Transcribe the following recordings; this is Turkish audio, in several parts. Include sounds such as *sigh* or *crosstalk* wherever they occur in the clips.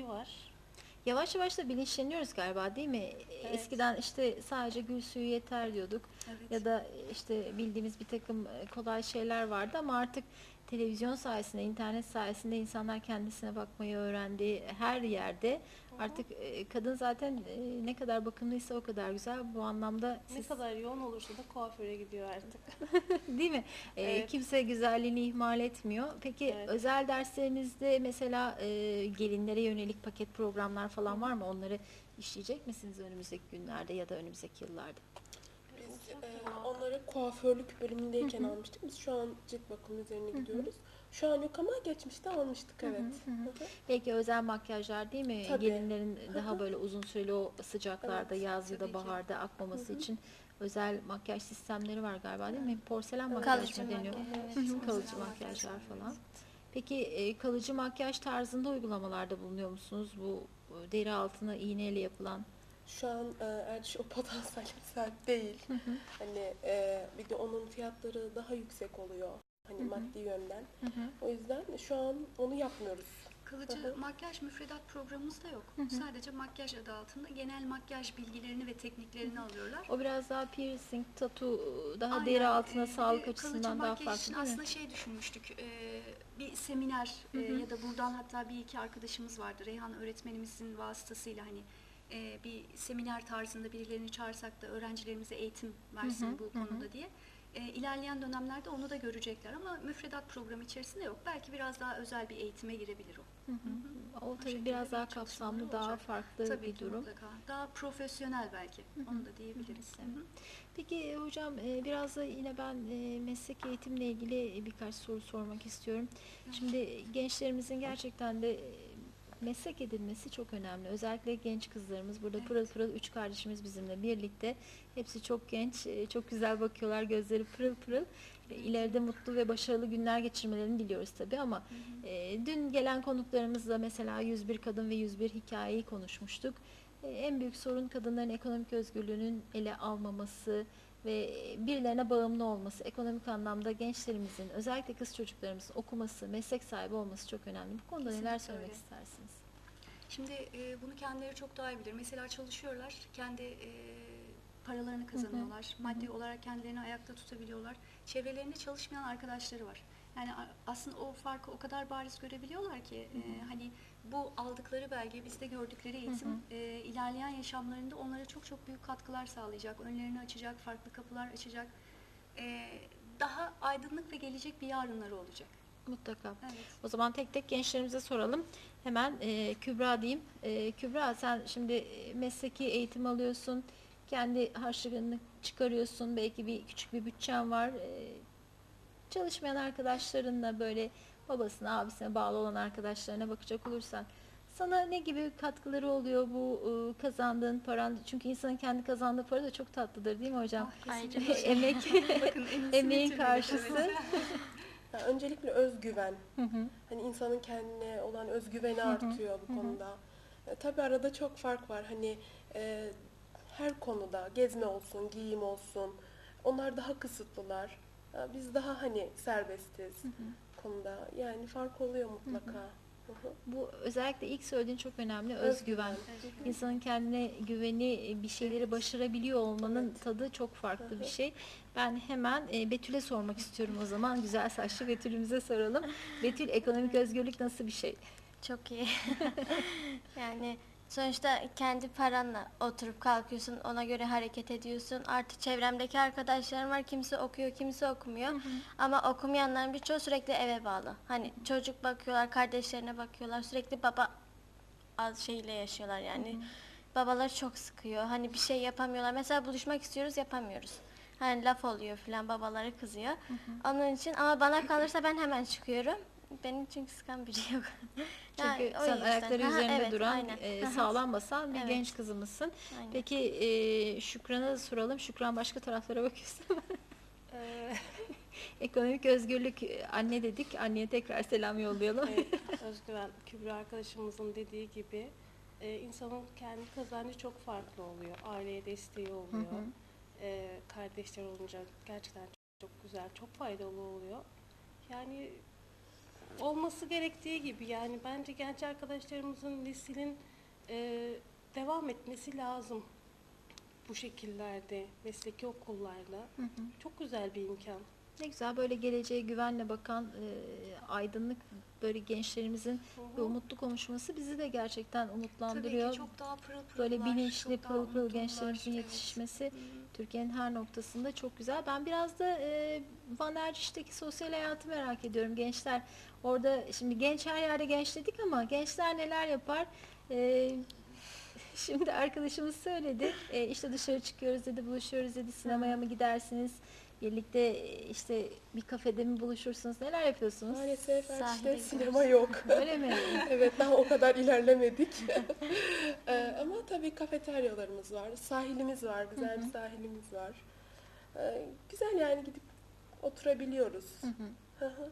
var. Yavaş yavaş da bilinçleniyoruz galiba değil mi? Eskiden işte sadece gül suyu yeter diyorduk Evet. ya da işte bildiğimiz bir takım e, kolay şeyler vardı ama artık televizyon sayesinde, internet sayesinde insanlar kendisine bakmayı öğrendi. Her yerde artık e, kadın zaten e, ne kadar bakımlıysa o kadar güzel. Bu anlamda ne siz kadar yoğun olursa da kuaföre gidiyor artık. *laughs* değil mi? E, Evet. Kimse güzelliğini ihmal etmiyor. Peki Evet. özel derslerinizde mesela e, gelinlere yönelik paket programlar falan var mı? Onları işleyecek misiniz önümüzdeki günlerde ya da önümüzdeki yıllarda? Biz e, onları kuaförlük bölümündeyken almıştık. Biz şu an cilt bakım üzerine gidiyoruz. Şu an yok ama geçmişte almıştık evet. Hı hı. Belki özel makyajlar değil mi? Tabii. Gelinlerin daha böyle uzun süreli o sıcaklarda Evet, yaz ya da tabii ki. baharda akmaması için özel makyaj sistemleri var galiba değil mi? Porselen makyaj Kalıcı mı deniyor? makyaj, Hı hı, evet. Kalıcı makyajlar makyaj, falan. Peki e, kalıcı makyaj tarzında uygulamalarda bulunuyor musunuz? Bu e, deri altına iğneyle yapılan Şu an e, Erdiş o potansiyel sahip değil. Hani e, bir de onun fiyatları daha yüksek oluyor. Hani maddi yönden. O yüzden şu an onu yapmıyoruz. Kalıcı Hı hı. makyaj müfredat programımız da yok. Sadece makyaj adı altında genel makyaj bilgilerini ve tekniklerini alıyorlar. o biraz daha piercing, tatu daha Aynen. deri altına Ee, sağlık açısından kalıcı daha makyaj farklı değil mi? aslında şey düşünmüştük. e, bir seminer e, ya da buradan hatta bir iki arkadaşımız vardı. Reyhan öğretmenimizin vasıtasıyla hani e, bir seminer tarzında birilerini çağırsak da öğrencilerimize eğitim versin bu konuda diye. E, ilerleyen dönemlerde onu da görecekler ama müfredat programı içerisinde yok. Belki biraz daha özel bir eğitime girebilir o. O tabii biraz bir daha kapsamlı, daha olacak. farklı Tabii bir durum. mutlaka. Daha profesyonel belki. Onu da diyebiliriz. Hı hı. Peki e, hocam e, biraz da yine ben e, meslek eğitimle ilgili birkaç soru sormak istiyorum. Şimdi gençlerimizin gerçekten de meslek edinmesi çok önemli. Özellikle genç kızlarımız burada Evet. pırıl pırıl üç kardeşimiz bizimle birlikte. Hepsi çok genç, e, çok güzel bakıyorlar, gözleri pırıl pırıl. E, İleride mutlu ve başarılı günler geçirmelerini diliyoruz tabii ama e, dün gelen konuklarımızla mesela 101 kadın ve 101 hikayeyi konuşmuştuk. E, En büyük sorun kadınların ekonomik özgürlüğünün ele almaması ve birilerine bağımlı olması. Ekonomik anlamda gençlerimizin, özellikle kız çocuklarımızın okuması, meslek sahibi olması çok önemli. Bu konuda neler Kesinlikle söylemek öyle. istersiniz? Şimdi e, bunu kendileri çok daha iyi bilir. Mesela çalışıyorlar, kendi e, paralarını kazanıyorlar. Maddi olarak kendilerini ayakta tutabiliyorlar. Çevrelerinde çalışmayan arkadaşları var. Yani aslında o farkı o kadar bariz görebiliyorlar ki e, hani bu aldıkları belge, bizde gördükleri eğitim e, ilerleyen yaşamlarında onlara çok çok büyük katkılar sağlayacak. Önlerini açacak, farklı kapılar açacak. E, daha aydınlık ve gelecek bir yarınları olacak. Mutlaka. Evet. O zaman tek tek gençlerimize soralım. Hemen e, Kübra diyeyim. E, Kübra sen şimdi e, mesleki eğitim alıyorsun. Kendi harçlığını çıkarıyorsun. Belki bir küçük bir bütçen var. E, çalışmayan arkadaşlarınla böyle babasına, abisine bağlı olan arkadaşlarına bakacak olursan sana ne gibi katkıları oluyor bu e, kazandığın paran? Çünkü insanın kendi kazandığı para da çok tatlıdır değil mi hocam? Ah, kesinlikle. Emek *laughs* Bakın *laughs* emeğin karşısı. evet. Ya öncelikle özgüven. Hı hı. Hani insanın kendine olan özgüveni artıyor bu konuda. E, tabii arada çok fark var. Hani e, her konuda gezme olsun, giyim olsun. Onlar daha kısıtlılar. Ya biz daha hani serbestiz konuda. Yani fark oluyor mutlaka. Hı hı. Bu özellikle ilk söylediğin çok önemli özgüven. Evet. İnsanın kendine güveni, bir şeyleri başarabiliyor olmanın Evet. tadı çok farklı Hı bir hı. şey. Ben hemen e, Betül'e sormak istiyorum o zaman. Güzel saçlı Betül'ümüze soralım. Betül ekonomik özgürlük nasıl bir şey? Çok iyi. *laughs* yani sonuçta kendi paranla oturup kalkıyorsun, ona göre hareket ediyorsun. Artık çevremdeki arkadaşlarım var, kimisi okuyor, kimisi okumuyor. Ama okumayanların birçoğu sürekli eve bağlı. Hani çocuk bakıyorlar, kardeşlerine bakıyorlar, sürekli baba az şeyle yaşıyorlar yani. Babaları çok sıkıyor. Hani bir şey yapamıyorlar. Mesela buluşmak istiyoruz, yapamıyoruz. Hani laf oluyor falan babaları kızıyor. Onun için ama bana kalırsa ben hemen çıkıyorum. Benim çünkü sıkan biri *laughs* yok. Çünkü Yani sen ayakları Aha, üzerinde evet, duran, aynen. e, sağlam basan bir Evet. genç kızımızsın. aynen. Peki e, Şükran'a soralım. Şükran başka taraflara bakıyorsun. *laughs* Ee, ekonomik özgürlük e, anne dedik. Anneye tekrar selam yollayalım. evet, *laughs* Özgüven Kübra arkadaşımızın dediği gibi e, insanın kendi kazancı çok farklı oluyor. Aileye desteği oluyor. E, kardeşler olunca gerçekten çok güzel, çok faydalı oluyor. Yani olması gerektiği gibi yani bence genç arkadaşlarımızın neslin e, devam etmesi lazım bu şekillerde, mesleki okullarda. Hı hı. Çok güzel bir imkan. Ne güzel böyle geleceğe güvenle bakan e, aydınlık böyle gençlerimizin Hı bir umutlu konuşması bizi de gerçekten Tabii umutlandırıyor. ki çok daha pırıl pırıllar, böyle bilinçli pırıl pırıl gençlerimizin evet. yetişmesi Hı. Türkiye'nin her noktasında çok güzel. Ben biraz da e, Van Erciş'teki sosyal hayatı merak ediyorum. Gençler orada şimdi genç her yerde genç dedik ama gençler neler yapar? E, şimdi arkadaşımız söyledi. E, işte dışarı çıkıyoruz dedi, buluşuyoruz dedi. Sinemaya mı gidersiniz? Birlikte işte bir kafede mi buluşursunuz? Neler yapıyorsunuz? Maalesef Erçin'de gidiyoruz. sinema yok. *laughs* Öyle mi? *laughs* evet daha o kadar ilerlemedik. *laughs* Ee, ama tabii kafeteryalarımız var, sahilimiz var, güzel bir sahilimiz var. Ee, güzel yani gidip oturabiliyoruz. Hı hı. Hı hı.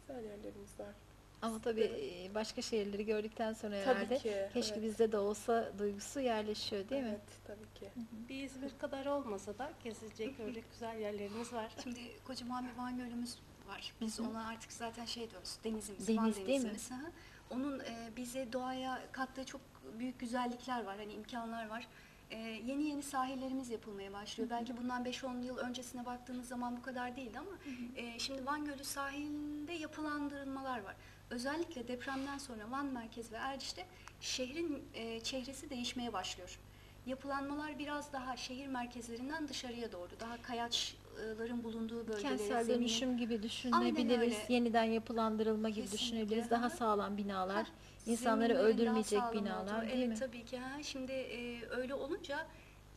güzel yerlerimiz var. Ama tabii başka şehirleri gördükten sonra Tabii herhalde ki. keşke evet. bizde de olsa duygusu yerleşiyor değil mi? Evet, tabii ki. Bir İzmir kadar olmasa da gezilecek öyle güzel yerlerimiz var. Şimdi kocaman bir Van Gölü'müz var. Biz ona artık zaten şey diyoruz, denizimiz, Deniz Van değil mi? denizimiz. Hı hı. Onun e, bize doğaya kattığı çok büyük güzellikler var, hani imkanlar var. E, yeni yeni sahillerimiz yapılmaya başlıyor. Belki bundan 5-10 yıl öncesine baktığınız zaman bu kadar değildi ama e, şimdi Van Gölü sahilinde yapılandırılmalar var. Özellikle depremden sonra Van Merkez ve Erciş'te şehrin e, çehresi değişmeye başlıyor. Yapılanmalar biraz daha şehir merkezlerinden dışarıya doğru, daha kayaçların bulunduğu bölgelere, Kentsel zemine- dönüşüm gibi düşünebiliriz. Yeniden yapılandırılma gibi Kesinlikle, düşünebiliriz. Daha aha. sağlam binalar, Heh, insanları öldürmeyecek binalar olduğu. değil evet, mi? tabii ki. Ha. Şimdi e, öyle olunca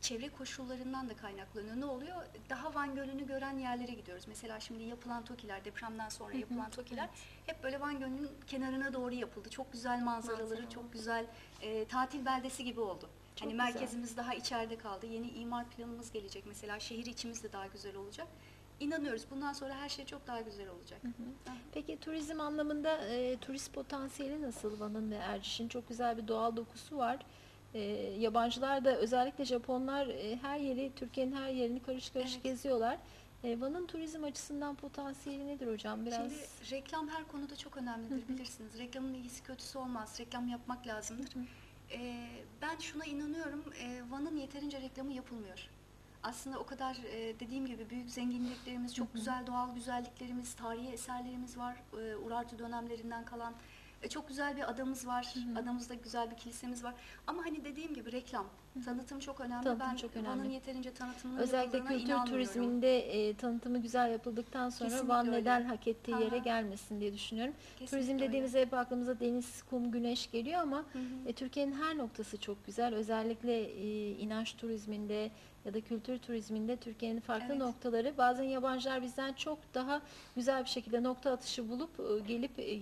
çevre koşullarından da kaynaklanıyor. Ne oluyor? Daha Van Gölü'nü gören yerlere gidiyoruz. Mesela şimdi yapılan TOKİ'ler, depremden sonra yapılan TOKİ'ler hep böyle Van Gölü'nün kenarına doğru yapıldı. Çok güzel manzaraları, Manzara. çok güzel e, tatil beldesi gibi oldu. Çok hani güzel. merkezimiz daha içeride kaldı. Yeni imar planımız gelecek. Mesela şehir içimiz de daha güzel olacak. İnanıyoruz. Bundan sonra her şey çok daha güzel olacak. Peki turizm anlamında e, turist potansiyeli nasıl Van'ın ve Erciş'in? Çok güzel bir doğal dokusu var. E, yabancılar da özellikle Japonlar e, her yeri, Türkiye'nin her yerini karış karış Evet. geziyorlar. E, Van'ın turizm açısından potansiyeli nedir hocam? Biraz Şimdi reklam her konuda çok önemlidir bilirsiniz. Reklamın iyisi kötüsü olmaz. Reklam yapmak lazımdır. Ee, ben şuna inanıyorum. e, Van'ın yeterince reklamı yapılmıyor. Aslında o kadar e, dediğim gibi büyük zenginliklerimiz, çok güzel doğal güzelliklerimiz, tarihi eserlerimiz var. E, Urartu dönemlerinden kalan e, çok güzel bir adamız var. Adamızda güzel bir kilisemiz var. Ama hani dediğim gibi reklam, tanıtım çok önemli. Tanıtım ben çok Van'ın önemli. yeterince tanıtımının Özellikle kültür turizminde e, tanıtımı güzel yapıldıktan sonra Kesinlikle Van öyle. neden hak ettiği yere Aha. gelmesin diye düşünüyorum. Kesinlikle Turizm öyle. dediğimizde hep aklımıza deniz, kum, güneş geliyor ama e, Türkiye'nin her noktası çok güzel. Özellikle e, inanç turizminde ya da kültür turizminde Türkiye'nin farklı Evet. noktaları bazen yabancılar bizden çok daha güzel bir şekilde nokta atışı bulup e, gelip e,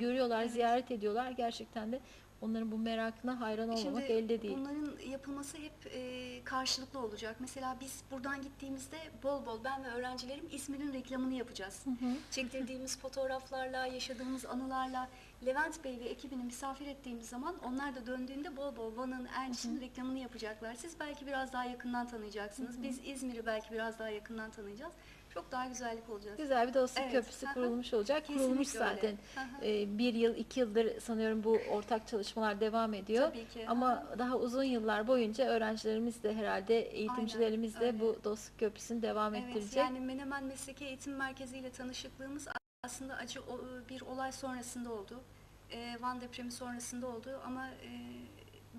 görüyorlar, ziyaret ediyorlar. Gerçekten de onların bu merakına hayran olmamak Şimdi elde değil. bunların yapılması hep e, karşılıklı olacak. Mesela biz buradan gittiğimizde bol bol ben ve öğrencilerim İzmir'in reklamını yapacağız. Hı hı. Çektirdiğimiz fotoğraflarla, yaşadığımız anılarla Levent Bey ve ekibini misafir ettiğimiz zaman onlar da döndüğünde bol bol Van'ın, Erciş'in reklamını yapacaklar. Siz belki biraz daha yakından tanıyacaksınız. Biz İzmir'i belki biraz daha yakından tanıyacağız. Çok daha güzellik olacak. Güzel bir dostluk Evet, köprüsü aha. kurulmuş olacak. Kesinlikle Kurulmuş zaten. Aha. Ee, bir yıl, iki yıldır sanıyorum bu ortak çalışmalar devam ediyor. Tabii ki. Ama daha uzun yıllar boyunca öğrencilerimiz de herhalde eğitimcilerimiz de öyle. bu dostluk köprüsünü devam Evet, ettirecek. yani Menemen Mesleki Eğitim Merkezi ile tanışıklığımız aslında acı bir olay sonrasında oldu. Ee, Van depremi sonrasında oldu ama e,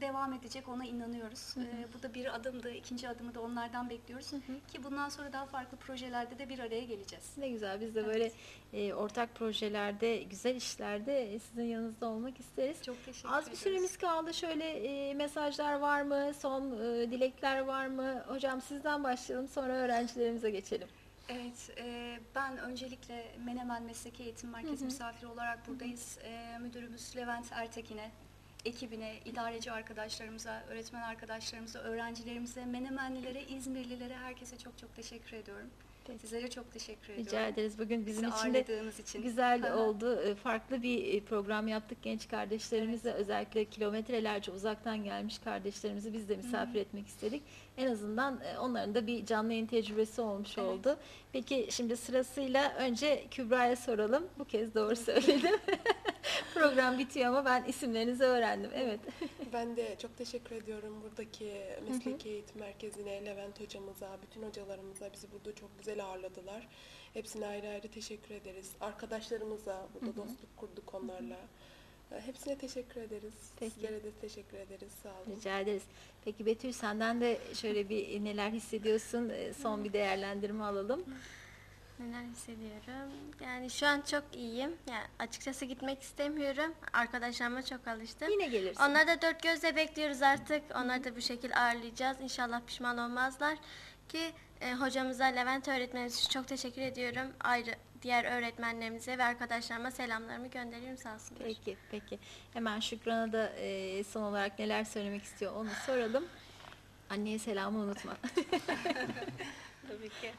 devam edecek ona inanıyoruz. Ee, bu da bir adımdı, ikinci adımı da onlardan bekliyoruz. Ki bundan sonra daha farklı projelerde de bir araya geleceğiz. Ne güzel biz de Evet. böyle e, ortak projelerde, güzel işlerde e, sizin yanınızda olmak isteriz. Çok teşekkür Az bir ederiz. süremiz kaldı. Şöyle e, mesajlar var mı? Son e, dilekler var mı? Hocam sizden başlayalım sonra öğrencilerimize geçelim. Evet, e, ben öncelikle Menemen Mesleki Eğitim Merkezi misafiri olarak buradayız. E, müdürümüz Levent Ertekin'e, ekibine, idareci arkadaşlarımıza, öğretmen arkadaşlarımıza, öğrencilerimize, Menemenlilere, İzmirlilere, herkese çok çok teşekkür ediyorum. Sizlere çok teşekkür ediyorum. Rica ederiz. Bugün bizim Bizi için de için. güzel Aha. oldu. E, Farklı bir e, program yaptık genç kardeşlerimizle. Özellikle kilometrelerce uzaktan gelmiş kardeşlerimizi biz de misafir etmek istedik. En azından e, onların da bir canlı yayın tecrübesi olmuş Evet. oldu. Peki şimdi sırasıyla önce Kübra'ya soralım. Bu kez doğru söyledim. *laughs* program bitiyor ama ben isimlerinizi öğrendim. Evet. *laughs* Ben de çok teşekkür ediyorum buradaki mesleki eğitim merkezine, Levent hocamıza, bütün hocalarımıza bizi burada çok güzel ağırladılar. Hepsine ayrı ayrı teşekkür ederiz. Arkadaşlarımıza burada dostluk kurduk onlarla. E, Hepsine teşekkür ederiz. Peki. Sizlere de teşekkür ederiz. Sağ olun. Rica ederiz. Peki Betül senden de şöyle bir neler hissediyorsun? E, Son bir değerlendirme alalım. Neler hissediyorum? Yani şu an çok iyiyim. Yani açıkçası gitmek istemiyorum. Arkadaşlarıma çok alıştım. Yine gelirsin. Onları da dört gözle bekliyoruz artık. Onları da bu şekilde ağırlayacağız. İnşallah pişman olmazlar. Ki e, hocamıza, Levent öğretmenimiz için çok teşekkür ediyorum. Ayrı diğer öğretmenlerimize ve arkadaşlarıma selamlarımı gönderiyorum sağ olsunlar. Peki, peki. Hemen Şükran'a da e, son olarak neler söylemek istiyor onu soralım. Anneye selamı unutma. *laughs* *laughs* Tabii ki.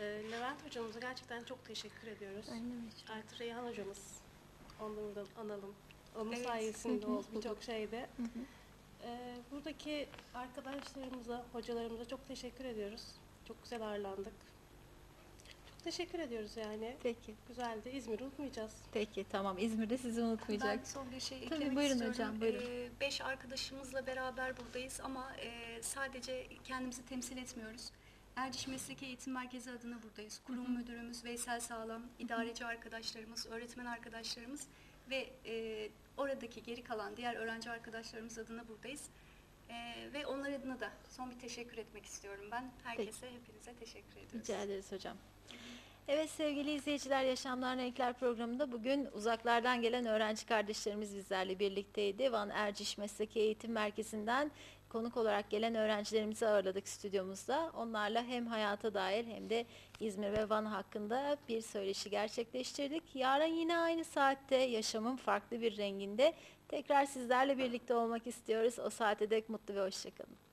Ee, Levent hocamıza gerçekten çok teşekkür ediyoruz. Artı Reyhan hocamız. Onu da buradan analım. Onun Evet. sayesinde oldu *laughs* birçok şeyde. Ee, buradaki arkadaşlarımıza, hocalarımıza çok teşekkür ediyoruz. Çok güzel ağırlandık. Çok teşekkür ediyoruz yani. Peki, Güzeldi. İzmir'i unutmayacağız. peki tamam. İzmir'de sizi Ben unutmayacak. son bir şey Tabii, eklemek buyurun istiyorum. hocam, buyurun. Ee, beş arkadaşımızla beraber buradayız ama e, sadece kendimizi temsil etmiyoruz. Erciş Mesleki Eğitim Merkezi adına buradayız. Kurum müdürümüz Veysel Sağlam, idareci arkadaşlarımız, öğretmen arkadaşlarımız ve e, oradaki geri kalan diğer öğrenci arkadaşlarımız adına buradayız. E, ve onlar adına da son bir teşekkür etmek istiyorum ben. Herkese, hepinize teşekkür ediyoruz. Rica ederiz hocam. Evet sevgili izleyiciler Yaşamlar Renkler programında bugün uzaklardan gelen öğrenci kardeşlerimiz bizlerle birlikteydi. Van Erciş Mesleki Eğitim Merkezi'nden konuk olarak gelen öğrencilerimizi ağırladık stüdyomuzda. Onlarla hem hayata dair hem de İzmir ve Van hakkında bir söyleşi gerçekleştirdik. Yarın yine aynı saatte yaşamın farklı bir renginde tekrar sizlerle birlikte olmak istiyoruz. O saate dek mutlu ve hoşçakalın.